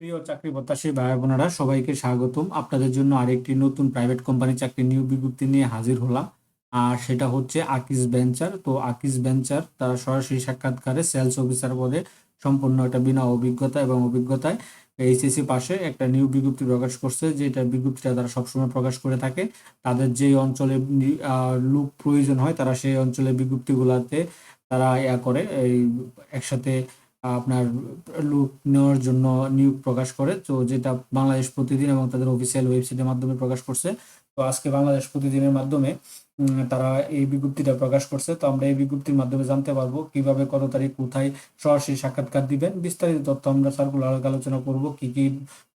প্রিয় চাকরি প্রত্যাশী ভাই বোনেরা, সবাইকে স্বাগতম। আপনাদের জন্য আরেকটি নতুন প্রাইভেট কোম্পানি চাকরি নিয়োগ বিজ্ঞপ্তি নিয়ে হাজির হলাম। আর সেটা হচ্ছে আকিস ভেঞ্চার তো আকিস ভেঞ্চার তারা সরাসরি সাক্ষাৎকারে সেলস অফিসার পদে সম্পূর্ণ একটা বিনা অভিজ্ঞতা এবং অভিজ্ঞতায় এইচএসসি পাশে একটা নিয়োগ বিজ্ঞপ্তি প্রকাশ করছে, যেটা বিজ্ঞপ্তিটা তারা সবসময় প্রকাশ করে থাকে। তাদের যে অঞ্চলে লোক প্রয়োজন হয়, তারা সেই অঞ্চলে বিজ্ঞপ্তিগুলোতে তারা ইয়া করে, এই একসাথে আপনার লোক নেওয়ার জন্য নিয়োগ প্রকাশ করে। তো যেটা বাংলাদেশ প্রতিদিন এবং তাদের অফিসিয়াল ওয়েবসাইটের মাধ্যমে প্রকাশ করছে। তো আজকে বাংলাদেশ প্রতিদিনের মাধ্যমে তারা এই বিজ্ঞপ্তিটা প্রকাশ করছে। তো আমরা এই বিজ্ঞপ্তির মাধ্যমে জানতে পারব কীভাবে কত তারিখ কোথায় সরাসরি সাক্ষাৎকার দিবেন। বিস্তারিত তথ্য আমরা সার্কুলার আলোচনা করব, কি কি,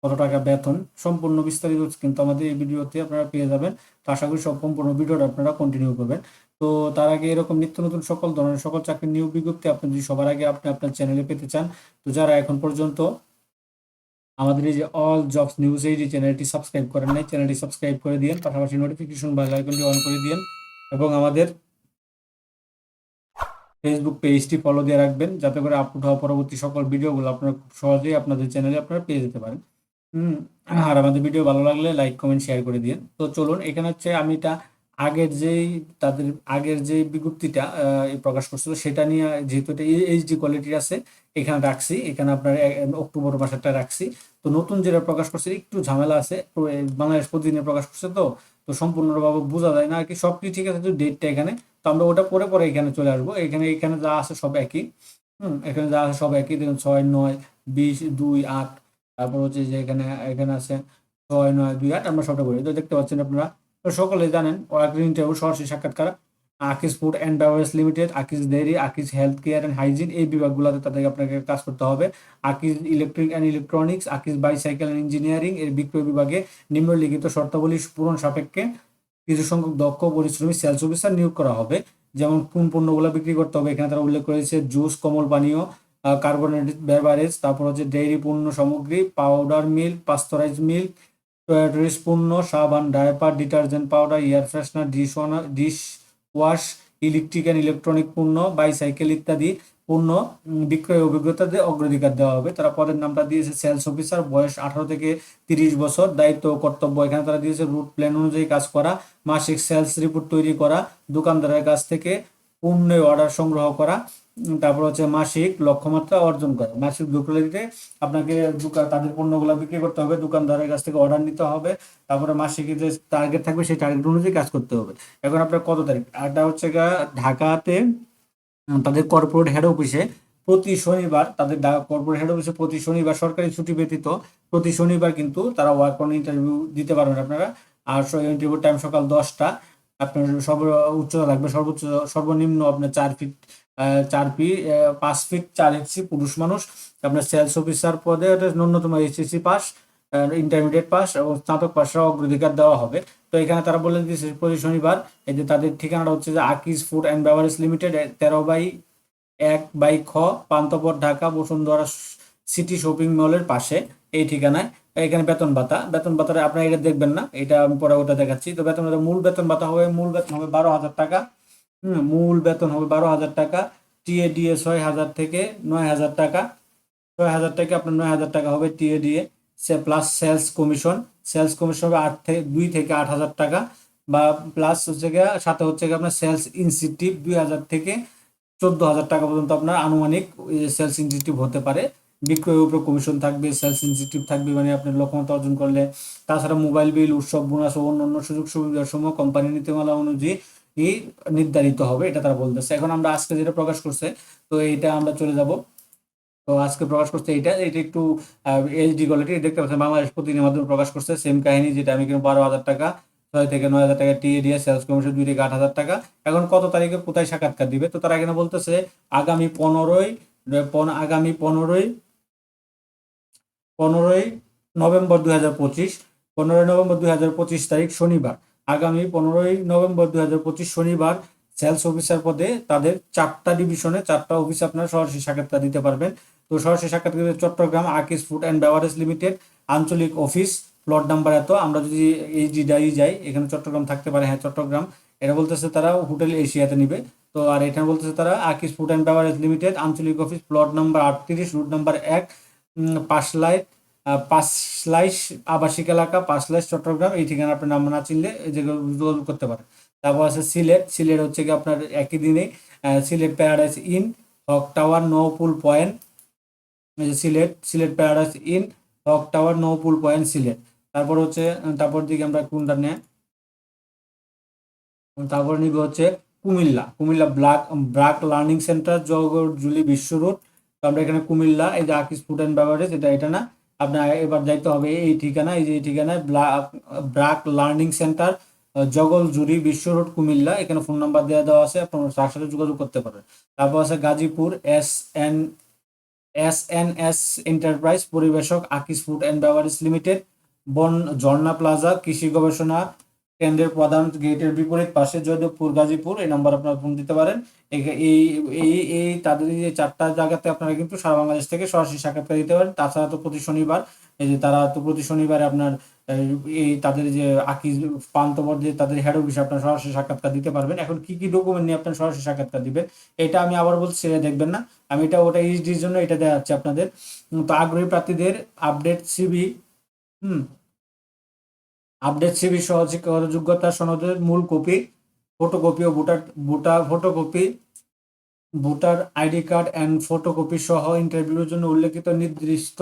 কত টাকা বেতন, সম্পূর্ণ বিস্তারিত কিন্তু আমাদের এই ভিডিওতে আপনারা পেয়ে যাবেন। তো আশা করি সম্পূর্ণ ভিডিওটা আপনারা কন্টিনিউ করবেন। তো তার আগে এরকম নিত্য নতুন সকল ধরনের সকল চাকরির নিয়োগ বিজ্ঞপ্তি আপনি যদি সবার আগে আপনি আপনার চ্যানেলে পেতে চান, তো যারা এখন পর্যন্ত আমাদের এই যে অল জবস নিউজ এই যে চ্যানেলটি সাবস্ক্রাইব করেন নাই চ্যানেলটি সাবস্ক্রাইব করে দিন পাশাপাশি নোটিফিকেশন বেল আইকনটি অন করে দিন এবং আমাদের ফেসবুক পেজটি ফলো দিয়ে রাখবেন, যাতে করে আপলোড হওয়া পরবর্তী সকল ভিডিওগুলো আপনারা খুব সহজেই আপনাদের চ্যানেলে আপনারা পেয়ে যেতে পারেন। হুম, আর আমাদের ভিডিও ভালো লাগলে লাইক কমেন্ট শেয়ার করে দিন তো চলুন, এখানে হচ্ছে আমি এটা আগের যেই, তাদের আগের যে বিজ্ঞপ্তিটা প্রকাশ করছিল, সেটা নিয়ে যেহেতু এটা এইচডি কোয়ালিটির আছে, এখানে রাখছি। এখানে আপনার অক্টোবর মাসেরটা রাখছি। তো নতুন যেটা প্রকাশ করছে, একটু ঝামেলা আছে বাংলাদেশ প্রতিদিনে প্রকাশ করছে তো তো সম্পূর্ণভাবে বোঝা যায় না, আর কি সব কিছু ঠিক আছে ডেটটা এখানে। তো আমরা ওটা পরে পরে এখানে চলে আসব। এখানে এখানে যা আছে সব একই। হুম, এখানে যা আছে সব একই। দেখুন, ছয়, নয়, বিশ, দুই, আট তারপর হচ্ছে যে এখানে এখানে আছে ছয়, নয়, দুই, আট, আমরা সবটা করি তো দেখতে পাচ্ছেন আপনারা, তো সকলে জানেন ওরাকেল ইন্টারভিউ সরাসরি সাক্ষাৎকার। Akij food and beverage limited, Akij dairy Akij health care and hygiene, এই বিভাগগুলোতে তাদেরকে আপনাকে কাজ করতে হবে। Akij electric and electronics, Akij bicycle and engineering, এর বিক্রয় বিভাগে নিম্নলিখিত শর্তাবলী পূরণ সাপেক্ষে কিছু সংখ্যক দক্ষ পরিশ্রমী সেলস অফিসার নিয়োগ করা হবে। যেমন কোন পণ্যগুলো বিক্রি করতে হবে, এখানে তারা উল্লেখ করেছে, জুস, কমল পানীয় কার্বোনেটেড বেভারেজ তারপর হচ্ছে ডেইরি পণ্য সামগ্রী powder milk pasteurize milk toiletries পণ্য, সাবান diaper detergent powder air freshener dish dish wash electric and electronic পণ্য বাইসাইকেল ইত্যাদি পণ্য বিক্রয় অভিজ্ঞতাতে অগ্রাধিকার দেওয়া হবে। তারা পদের নামটা দিয়েছে সেলস অফিসার বয়স আঠারো থেকে তিরিশ বছর, দায়িত্ব ও কর্তব্য। এখানে তারা দিয়েছে রুট প্ল্যান অনুযায়ী কাজ করা, মাসিক সেলস রিপোর্ট তৈরি করা, দোকানদারের কাছ থেকে পণ্য অর্ডার সংগ্রহ করা তারপর হচ্ছে মাসিক লক্ষ্যমাত্রা অর্জন করা। মাসিক বিক্রয়তে আপনাকে দোকান তাদের পণ্যগুলো বিক্রি করতে হবে, দোকানদারের কাছ থেকে অর্ডার নিতে হবে, তারপরে মাসিক যে টার্গেট থাকবে সেই টার্গেট অনুযায়ী কাজ করতে হবে। এখন আপনার কত তারিখ? আরটা হচ্ছে ঢাকাতে তাদের কর্পোরেট হেড অফিসে প্রতি শনিবার তাদের কর্পোরেট হেড অফিসে প্রতি শনিবার সরকারি ছুটি ব্যতীত প্রতি শনিবার কিন্তু তারা ওয়ার্ক অন ইন্টারভিউ দিতে পারবেন আপনারা। আর ইন্টারভিউ টাইম সকাল দশটা। আপনার সর্ব, উচ্চতা লাগবে সর্বোচ্চ, সর্বনিম্ন আপনার চার ফিট চার ফি পাঁচ ফিট চার ইঞ্চি পুরুষ মানুষ। আপনার সেলস অফিসার পদে ন্যূনতম এইচএসসি পাস ইন্টারমিডিয়েট পাস এবং স্নাতক পাসরা অগ্রাধিকার দেওয়া হবে। তো এখানে তারা বলে দিয়েছে প্রতি শনিবার এই যে তাদের ঠিকানাটা হচ্ছে যে Akij food and beverage limited তেরো বাই এক বাই খ পান্তপর ঢাকা বসুন্ধরা সিটি শপিং মলের পাশে এই ঠিকানায়। এখানে বেতন ভাতা। বেতন ভাতাটা আপনারা এটা দেখবেন না, এটা আমি পরে ওটা দেখাচ্ছি। তো বেতন ভাতা, মূল বেতন ভাতা হবে, মূল বেতন হবে বারো হাজার টাকা। হুম, মূল বেতন হবে বারো হাজার টাকা। টিএডিএ ছয় হাজার থেকে নয় হাজার টাকা। ছয় হাজার টাকা আপনার নয় হাজার টাকা হবে টিএডিএ। সে plus sales commission sales commission হবে আট থেকে দুই থেকে আট হাজার টাকা। বা প্লাস হচ্ছে গিয়ে, সাথে হচ্ছে গিয়ে আপনার সেলস ইনসেন্টিভ দুই হাজার থেকে চোদ্দ হাজার টাকা পর্যন্ত আপনার আনুমানিক সেলস ইনসেন্টিভ হতে পারে। বিক্রয়ের উপরে কমিশন থাকবে সেলস ইনসেন্টিভ থাকবে মানে আপনার লক্ষ্যমাত্রা অর্জন করলে। তাছাড়া মোবাইল বিল উৎসব বোনাস ও অন্যান্য সুযোগ সুবিধার সময় কোম্পানি নীতিমালা অনুযায়ী নির্ধারিত হবে, এটা তারা বলতেছে। এখন আমরা আজকে যেটা প্রকাশ করছে, তো এইটা আমরা চলে যাব। তো আজকে প্রকাশ করছে এইটা এটা একটু এইচডি কোয়ালিটি দেখতে পাচ্ছেন, বাংলাদেশ প্রতিদিনের মাধ্যমে প্রকাশ করছে। সেম কাহিনী, যেটা আমি কিন্তু বারো হাজার টাকা, ছয় থেকে নয় হাজার টাকা টিএডিএ সেলস কমিশন দুই থেকে আট হাজার টাকা। এখন কত তারিখে কোথায় সাক্ষাৎকার দিবে? তো তারা এখানে বলতেছে, আগামী পনেরোই, পন- আগামী পনেরোই পনেরোই নভেম্বর দুই হাজার পঁচিশ, পনেরোই নভেম্বর দুই হাজার পঁচিশ তারিখ শনিবার। আগামী পনেরোই নভেম্বর দুই হাজার পঁচিশ শনিবার সেলস অফিসার পদে তাদের চারটা ডিভিশনে চারটা অফিসে আপনারা সরাসরি সাক্ষাৎকার দিতে পারবেন। তো সরাসরি সাক্ষাৎকার Chattogram Akij food and beverage limited আঞ্চলিক অফিস প্লট নাম্বার এত। আমরা যদি এই এইচডি ডাই যাই, এখানে চট্টগ্রাম থাকতে পারে। হ্যাঁ চট্টগ্রাম। এটা বলতেছে তারা হোটেল এশিয়াতে নিবে। তো আর এখানে বলতেছে তারা Akij food and beverage limited আঞ্চলিক অফিস প্লট নাম্বার আটত্রিশ রুট নাম্বার এক। পাঁচলাইট আহ, পাঁচ স্লাইস আবাসিক এলাকা পাঁচ স্লাইস চট্টগ্রাম এই ঠিকানা আপনার নাম না চিনলে জায়গায় করতে পারেন তারপর আছে সিলেট সিলেট হচ্ছে কি আপনার একই দিনে Sylhet Paradise Inn Hoque Tower Naupul Point Sylhet Sylhet Paradise Inn Hoque Tower Naupul Point Sylhet. তারপর হচ্ছে তারপর দিকে আমরা কোনটা নেয় তারপর নিবে হচ্ছে Comilla Comilla black BRAC Learning Centre জগৎজুলি Bishwa road আমরা এখানে কুমিল্লা, এই যে আকিস ফুড অ্যান্ড বেভারেজ এটা এটা না, আপনার এবার যাইতে হবে এই ঠিকানা এই যে এই ঠিকানায় ব্রাক লার্নিং সেন্টার জগলজুরি বিশ্ব রোড, কুমিল্লা, এখানে ফোন নাম্বার দেওয়া দেওয়া আছে, আপনারা তার সাথে যোগাযোগ করতে পারেন। তারপর আছে Gazipur S N S N S enterprise পরিবেশক Akij food and beverage limited বন ঝর্ণা প্লাজা, কৃষি গবেষণা কেন্দ্রের প্রধান গেটের বিপরীত পাশে জয়দেবপুর গাজীপুর, এই নাম্বার আপনারা ফোন দিতে পারেন। এই এই এই তাদের যে চারটা জায়গাতে আপনারা কিন্তু সারা বাংলাদেশ থেকে সরাসরি সাক্ষাৎকার দিতে পারেন। তাছাড়া তো প্রতি শনিবার, এই যে তারা তো প্রতি শনিবারে আপনার, এই তাদের যে আকিজ প্রান্তবর যে তাদের হেড অফিসে আপনার সরাসরি সাক্ষাৎকার দিতে পারবেন। এখন কি কি ডকুমেন্ট নিয়ে আপনার সরাসরি সাক্ষাৎকার দিবেন, এটা আমি আবার বলছি দেখবেন না। আমি এটা, ওটা এইচডির জন্য এটা দেওয়া যাচ্ছে আপনাদের। তো আগ্রহী প্রার্থীদের আপডেট সিবি হুম আপডেট সিবি সহ যোগ্যতা সনদের মূল copy photocopy O voter voter photocopy voter ID card and photocopy সহ ইন্টারভিউর জন্য উল্লেখিত নির্দিষ্ট,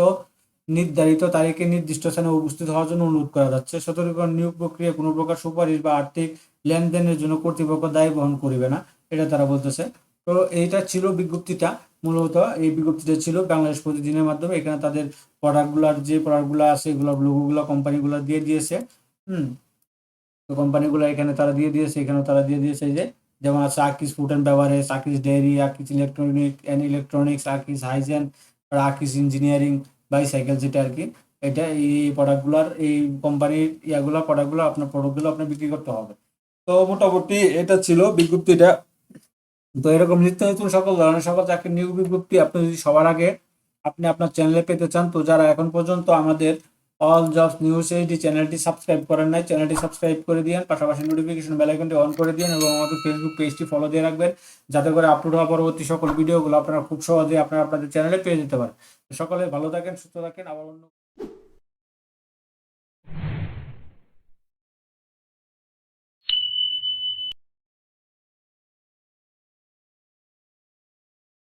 নির্ধারিত তারিখে নির্দিষ্ট স্থানে উপস্থিত হওয়ার জন্য অনুরোধ করা যাচ্ছে। সতর্কীকরণ নিয়োগ প্রক্রিয়া কোনো প্রকার সুপারিশ বা আর্থিক লেনদেনের জন্য কর্তৃপক্ষ দায় বহন করিবে না, এটা তারা বলতেছে। তো এইটা ছিল বিজ্ঞপ্তিটা, মূলত এই বিজ্ঞপ্তিটা ছিল বাংলাদেশ প্রতিদিনের মাধ্যমে। এখানে তাদের প্রোডাক্টগুলার যে প্রোডাক্টগুলো আছে, এগুলো লোগোগুলো কোম্পানিগুলো দিয়ে দিয়েছে। হুম। তো কোম্পানিগুলো এখানে তারা দিয়ে দিয়েছে, এখানেও তারা দিয়ে দিয়েছে যে, যেমন আছে Akij food and beverage, Akij dairy Akij electronic and electronics, Akij hygiene Akij engineering, bicycle যেটা আর কি। এটা এই প্রোডাক্টগুলোর, এই কোম্পানির ইয়াগুলো প্রোডাক্টগুলো, আপনার প্রোডাক্টগুলো আপনার বিক্রি করতে হবে। তো মোটামুটি এটা ছিল বিজ্ঞপ্তিটা। তো এরকম নিত্য নতুন সকল ধরনের সকল চাকরির নিয়োগ বিজ্ঞপ্তি আপনি যদি সবার আগে আপনি আপনার চ্যানেলে পেতে চান, তো যারা এখন পর্যন্ত আমাদের অল জবস নিউজ এইটি চ্যানেলটি সাবস্ক্রাইব করেন নাই চ্যানেলটি সাবস্ক্রাইব করে দিন পাশাপাশি নোটিফিকেশন বেল আইকনটি অন করে দিন এবং আমাদের ফেসবুক পেজটি ফলো দিয়ে রাখবেন, যাতে করে আপলোড হওয়া পরবর্তী সকল ভিডিওগুলো আপনারা খুব সহজে আপনারা আপনাদের চ্যানেলে পেয়ে যেতে পারেন। সকলে ভালো থাকেন, সুস্থ থাকেন, আবার অন্য